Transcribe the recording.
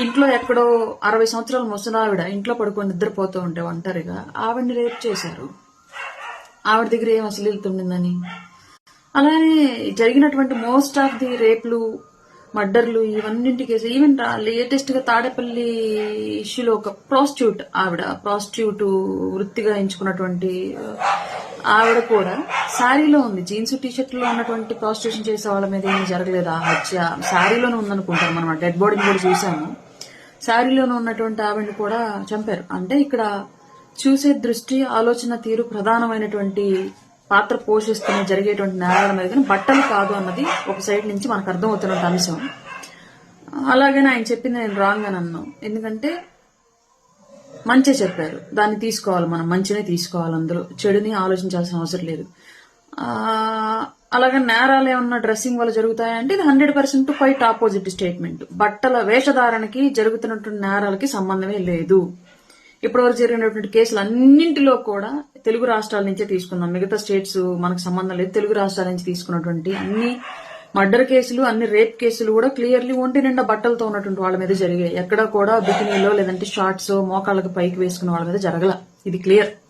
ఇంట్లో ఎక్కడో అరవై సంవత్సరాల ముసలావిడ ఇంట్లో పడుకొని నిద్రపోతూ ఉంటే ఒంటరిగా ఆవిడని రేప్ చేశారు. ఆవిడ దగ్గర ఏం అసలు వెళ్తుండిందని అలానే జరిగినటువంటి మోస్ట్ ఆఫ్ ది రేప్లు మర్డర్లు ఇవన్నింటి కేసు ఈవెన్ లేటెస్ట్గా తాడేపల్లి ఇష్యూలో ఒక ప్రాస్టిట్యూట్ ఆవిడ ప్రాస్టిట్యూట్ వృత్తిగా ఎంచుకున్నటువంటి ఆవిడ కూడా శారీలో ఉంది. జీన్స్ టీషర్ట్లో ఉన్నటువంటి ప్రాస్టిట్యూషన్ చేసే వాళ్ళ మీద ఏమీ జరగలేదు ఆ హత్య. శారీలోనే ఉందనుకుంటాం మనం. డెడ్ బాడీని కూడా చూసాము. శారీలోనే ఉన్నటువంటి ఆవిడని కూడా చంపారు. అంటే ఇక్కడ చూసే దృష్టి ఆలోచన తీరు ప్రధానమైనటువంటి పాత్ర పోషిస్తున్న జరిగేటువంటి నేరాల మీద కానీ బట్టలు కాదు అన్నది ఒక సైడ్ నుంచి మనకు అర్థమవుతున్న అంశం. అలాగే ఆయన చెప్పింది నేను రాంగ్ అని అన్నాం. ఎందుకంటే మంచి చెప్పారు. దాన్ని తీసుకోవాలి మనం మంచినే తీసుకోవాలి అందులో. చెడుని ఆలోచించాల్సిన అవసరం లేదు. అలాగే నేరాలు ఏమన్నా డ్రెస్సింగ్ వల్ల జరుగుతాయంటే ఇది hundred percent quite opposite statement. బట్టల వేషధారణకి జరుగుతున్నటువంటి నేరాలకి సంబంధమే లేదు. ఇప్పటివరకు జరిగినటువంటి కేసులు అన్నింటిలో కూడా తెలుగు రాష్ట్రాల నుంచే తీసుకున్నాం మిగతా స్టేట్స్ మనకు సంబంధం లేదు. తెలుగు రాష్ట్రాల నుంచి తీసుకున్నటువంటి అన్ని మర్డర్ కేసులు అన్ని రేప్ కేసులు కూడా క్లియర్లీ ఒంటి నిండా బట్టలతో ఉన్నటువంటి వాళ్ళ మీద జరిగాయి. ఎక్కడ కూడా బికినీలో లేదంటే షార్ట్స్ మోకాళ్ళకి పైకి వేసుకున్న వాళ్ళ మీద జరగల. ఇది క్లియర్.